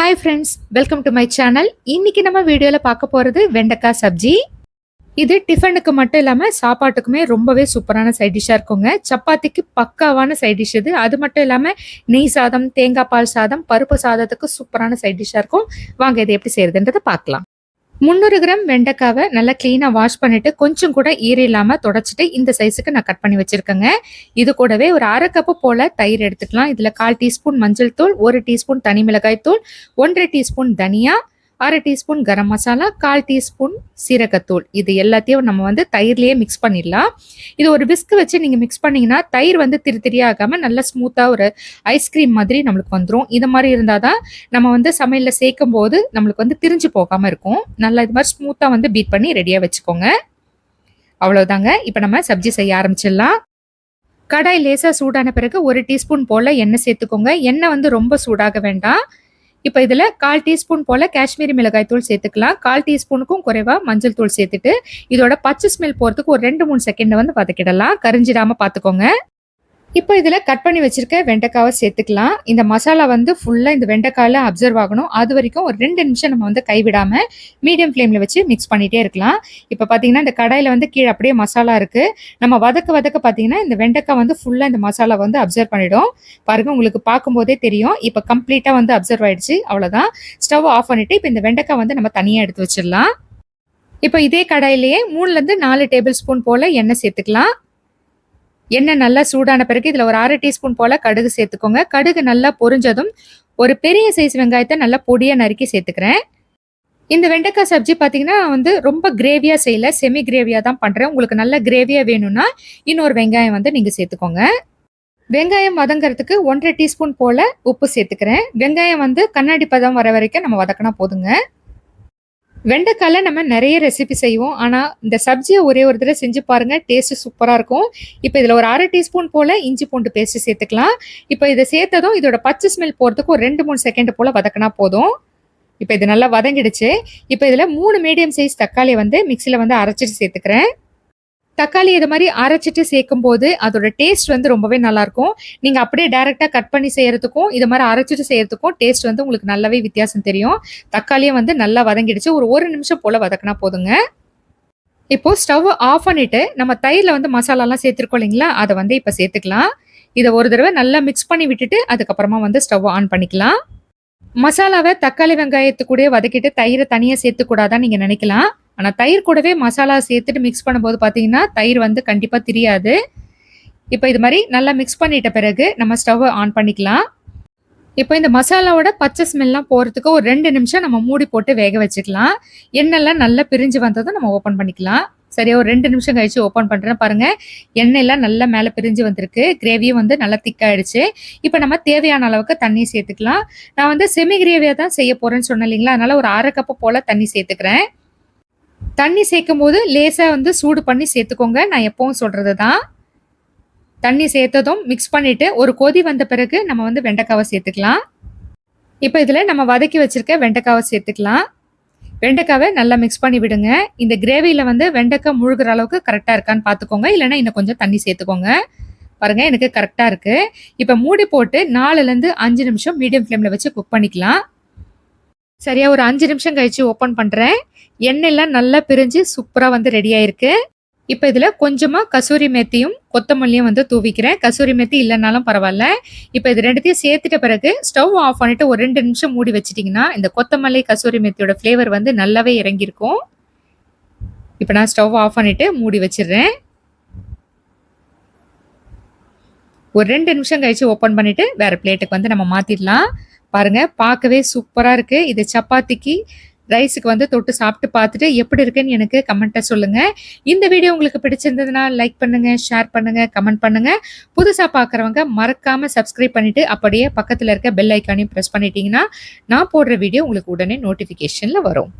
Hi friends welcome to my channel இன்னைக்கு நம்ம வீடியோவில் பார்க்க போகிறது வெண்டைக்காய் சப்ஜி. இது டிஃபனுக்கு மட்டும் இல்லாமல் சாப்பாட்டுக்குமே ரொம்பவே சூப்பரான சைட் டிஷ்ஷாக இருக்குங்க. சப்பாத்திக்கு பக்காவான சைட் டிஷ் இது. அது மட்டும் இல்லாமல் நெய் சாதம் தேங்காய் பால் சாதம் பருப்பு சாதத்துக்கு சூப்பரான சைட் டிஷ்ஷாக இருக்கும். வாங்க இதை எப்படி செய்யறதுன்றதை பார்க்கலாம். முந்நூறு கிராம் வெண்டைக்காவை நல்லா க்ளீனாக வாஷ் பண்ணிட்டு கொஞ்சம் கூட ஈர இல்லாமல் தொடச்சிட்டு இந்த சைஸுக்கு நான் கட் பண்ணி வச்சிருக்கேங்க. இது கூடவே ஒரு அரை கப்பு போல தயிர் எடுத்துக்கலாம். இதில் கால் டீஸ்பூன் மஞ்சள் தூள் ஒரு டீஸ்பூன் தனி மிளகாய் தூள் ஒன்றரை டீஸ்பூன் தனியா அரை டீஸ்பூன் கரம் மசாலா கால் டீஸ்பூன் சீரகத்தூள். இது எல்லாத்தையும் நம்ம வந்து தயிர்லேயே மிக்ஸ் பண்ணிடலாம். இது ஒரு விஸ்க் வச்சு நீங்கள் மிக்ஸ் பண்ணிங்கன்னா தயிர் வந்து திரு திரியாகாமல் நல்லா ஸ்மூத்தாக ஒரு ஐஸ்கிரீம் மாதிரி நம்மளுக்கு வந்துடும் இது மாதிரி இருந்தால் தான் நம்ம வந்து சமையலில் சேர்க்கும் போது நம்மளுக்கு வந்து திரிஞ்சு போகாமல் இருக்கும். நல்லா இது மாதிரி ஸ்மூத்தாக வந்து பீட் பண்ணி ரெடியாக வச்சுக்கோங்க. அவ்வளோதாங்க இப்போ நம்ம சப்ஜி செய்ய ஆரம்பிச்சிடலாம். கடாய் லேசாக சூடான பிறகு ஒரு டீஸ்பூன் போல் எண்ணெய் சேர்த்துக்கோங்க. எண்ணெய் வந்து ரொம்ப சூடாக வேண்டாம். இப்போ இதில் கால் டீஸ்பூன் போல் காஷ்மீரி மிளகாய் தூள் சேர்த்துக்கலாம். கால் டீஸ்பூனுக்கும் குறைவாக மஞ்சள் தூள் சேர்த்துட்டு இதோட பச்சை ஸ்மெல் போகிறதுக்கு ஒரு ரெண்டு மூணு செகண்டை வந்து வதக்கிடலாம். கரிஞ்சிடாமல் பார்த்துக்கோங்க இப்போ இதில் கட் பண்ணி வச்சிருக்க வெண்டைக்காவை சேர்த்துக்கலாம். இந்த மசாலா வந்து ஃபுல்லாக இந்த வெண்டைக்காயில் அப்சர்வ் ஆகணும். அது வரைக்கும் ஒரு ரெண்டு நிமிஷம் நம்ம வந்து கைவிடாமல் மீடியம் ஃப்ளேமில் வச்சு மிக்ஸ் பண்ணிகிட்டே இருக்கலாம். இப்போ பார்த்தீங்கன்னா இந்த கடாயில் வந்து கீழே அப்படியே மசாலா இருக்குது நம்ம வதக்க வதக்க பார்த்தீங்கன்னா இந்த வெண்டைக்காய் வந்து ஃபுல்லாக இந்த மசாலா வந்து அப்சர்வ் பண்ணிடும். பாருங்கள் உங்களுக்கு பார்க்கும்போதே தெரியும். இப்போ கம்ப்ளீட்டாக வந்து அப்சர்வ் ஆகிடுச்சு அவ்வளோதான் ஸ்டவ் ஆஃப் பண்ணிவிட்டு இப்போ இந்த வெண்டைக்காய் வந்து நம்ம தனியாக எடுத்து வச்சிடலாம். இப்போ இதே கடாயிலேயே மூணுலேருந்து நாலு டேபிள் ஸ்பூன் போல் எண்ணெய் சேர்த்துக்கலாம். எண்ணெய் நல்லா சூடான பிறகு இதில் ஒரு அரை டீஸ்பூன் போல் கடுகு சேர்த்துக்கோங்க. கடுகு நல்லா பொரிஞ்சதும் ஒரு பெரிய சைஸ் வெங்காயத்தை நல்லா பொடியாக நறுக்கி சேர்த்துக்கிறேன். இந்த வெண்டைக்காய் சப்ஜி பார்த்தீங்கன்னா வந்து ரொம்ப கிரேவியாக செய்யல செமி கிரேவியாக தான் பண்ணுறேன் உங்களுக்கு நல்ல கிரேவியாக வேணும்னா இன்னொரு வெங்காயம் வந்து நீங்கள் சேர்த்துக்கோங்க. வெங்காயம் வதங்கிறதுக்கு ஒன்றரை டீஸ்பூன் போல் உப்பு சேர்த்துக்கிறேன். வெங்காயம் வந்து கண்ணாடி பதம் வர வரைக்கும் நம்ம வதக்கினா போதுங்க. வெண்டைக்காயில் நம்ம நிறைய ரெசிபி செய்வோம். ஆனால் இந்த சப்ஜியை ஒரே ஒரு தடவை செஞ்சு பாருங்கள் டேஸ்ட்டு சூப்பராக இருக்கும். இப்போ இதில் ஒரு அரை டீஸ்பூன் போல் இஞ்சி பூண்டு பேஸ்ட்டு சேர்த்துக்கலாம். இப்போ இதை சேர்த்ததும் இதோட பச்சை ஸ்மெல் போகிறதுக்கு ஒரு ரெண்டு மூணு செகண்ட் போல் வதக்கினா போதும். இப்போ இது நல்லா வதங்கிடுச்சு. இப்போ இதில் மூணு மீடியம் சைஸ் தக்காளியை வந்து மிக்சியில் வந்து அரைச்சிட்டு சேர்த்துக்கிறேன். தக்காளி இது மாதிரி அரைச்சிட்டு சேர்க்கும் போது அதோட டேஸ்ட் வந்து ரொம்பவே நல்லா இருக்கும் நீங்க அப்படியே டைரக்டா கட் பண்ணி செய்யறதுக்கும் இது மாதிரி அரைச்சிட்டு செய்யறதுக்கும் டேஸ்ட் வந்து உங்களுக்கு நல்லாவே வித்தியாசம் தெரியும். தக்காளியை வந்து நல்லா வதங்கிடுச்சு. ஒரு ஒரு நிமிஷம் போல வதக்கினா போதுங்க. இப்போ ஸ்டவ் ஆஃப் பண்ணிட்டு நம்ம தயிரில் வந்து மசாலாலாம் சேர்த்துருக்கோம் இல்லைங்களா? அதை வந்து இப்போ சேர்த்துக்கலாம். இதை ஒரு தடவை நல்லா மிக்ஸ் பண்ணி விட்டுட்டு அதுக்கப்புறமா வந்து ஸ்டவ் ஆன் பண்ணிக்கலாம். மசாலாவை தக்காளி வெங்காயத்து கூட வதக்கிட்டு தயிரை தனியாக சேர்த்துக்கூடாதான் நீங்கள் நினைக்கலாம். ஆனால் தயிர் கூடவே மசாலா சேர்த்துட்டு மிக்ஸ் பண்ணும்போது பார்த்தீங்கன்னா தயிர் வந்து கண்டிப்பாக தெரியாது. இப்போ இது மாதிரி நல்லா மிக்ஸ் பண்ணிட்ட பிறகு நம்ம ஸ்டவ் ஆன் பண்ணிக்கலாம். இப்போ இந்த மசாலாவோட பச்சை ஸ்மெல்லாம் போகிறதுக்கு ஒரு ரெண்டு நிமிஷம் நம்ம மூடி போட்டு வேக வச்சுக்கலாம். எண்ணெய்லாம் நல்லா பிரிஞ்சு வந்ததும் நம்ம ஓப்பன் பண்ணிக்கலாம். சரியா ஒரு ரெண்டு நிமிஷம் கழிச்சு ஓப்பன் பண்ணுறேன் பாருங்கள் எண்ணெயெல்லாம் நல்லா மேலே பிரிஞ்சு வந்திருக்கு. கிரேவியும் வந்து நல்லா திக்காயிடுச்சு இப்போ நம்ம தேவையான அளவுக்கு தண்ணி சேர்த்துக்கலாம். நான் வந்து செமி கிரேவியாக தான் செய்ய போகிறேன்னு சொன்னேன் இல்லைங்களா? அதனால் ஒரு அரை கப்பு போல் தண்ணி சேர்த்துக்கிறேன். தண்ணி சேர்க்கும் போது லேசாக வந்து சூடு பண்ணி சேர்த்துக்கோங்க. நான் எப்பவும் சொல்கிறது தான் தண்ணி சேர்த்ததும் மிக்ஸ் பண்ணிவிட்டு ஒரு கொதி வந்த பிறகு நம்ம வந்து வெண்டைக்காவை சேர்த்துக்கலாம். இப்போ இதில் நம்ம வதக்கி வச்சுருக்க வெண்டைக்காவை சேர்த்துக்கலாம். வெண்டைக்காவை நல்லா மிக்ஸ் பண்ணி விடுங்க. இந்த கிரேவியில் வந்து வெண்டைக்காய் முழுகிற அளவுக்கு கரெக்டாக இருக்கான்னு பார்த்துக்கோங்க. இல்லைன்னா இன்னும் கொஞ்சம் தண்ணி சேர்த்துக்கோங்க. பாருங்கள் எனக்கு கரெக்டாக இருக்குது இப்போ மூடி போட்டு நாலுலேருந்து அஞ்சு நிமிஷம் மீடியம் ஃப்ளேமில் வச்சு குக் பண்ணிக்கலாம். சரியா ஒரு அஞ்சு நிமிஷம் கழிச்சு ஓப்பன் பண்ணுறேன் எண்ணெய்லாம் நல்லா பிரிஞ்சு சூப்பராக வந்து ரெடி ஆயிருக்கு. இப்போ இதில் கொஞ்சமாக கசூரி மேத்தியும் கொத்தமல்லியும் வந்து தூவிக்கிறேன். கசூரி மேத்தி இல்லைனாலும் பரவாயில்ல. இப்போ இது ரெண்டுத்தையும் சேர்த்துட்ட பிறகு ஸ்டவ் ஆஃப் பண்ணிட்டு ஒரு ரெண்டு நிமிஷம் மூடி வச்சிட்டிங்கன்னா இந்த கொத்தமல்லி கசூரி மேத்தியோட ஃப்ளேவர் வந்து நல்லாவே இறங்கியிருக்கும். இப்போ நான் ஸ்டவ் ஆஃப் பண்ணிவிட்டு மூடி வச்சிடுறேன். ஒரு ரெண்டு நிமிஷம் கழிச்சு ஓப்பன் பண்ணிவிட்டு வேறு பிளேட்டுக்கு வந்து நம்ம மாற்றிடலாம் பாருங்கள் பார்க்கவே சூப்பராக இருக்குது இது சப்பாத்திக்கு ரைஸுக்கு வந்து தொட்டு சாப்பிட்டு பார்த்துட்டு எப்படி இருக்குன்னு எனக்கு கமெண்ட்டை சொல்லுங்கள் இந்த வீடியோ உங்களுக்கு பிடிச்சிருந்ததுன்னா லைக் பண்ணுங்கள் ஷேர் பண்ணுங்கள் கமெண்ட் பண்ணுங்கள் புதுசாக பார்க்குறவங்க மறக்காமல் சப்ஸ்கிரைப் பண்ணிவிட்டு அப்படியே பக்கத்தில் இருக்க பெல் ஐக்கானையும் ப்ரெஸ் பண்ணிட்டீங்கன்னா நான் போடுற வீடியோ உங்களுக்கு உடனே நோட்டிஃபிகேஷனில் வரும்.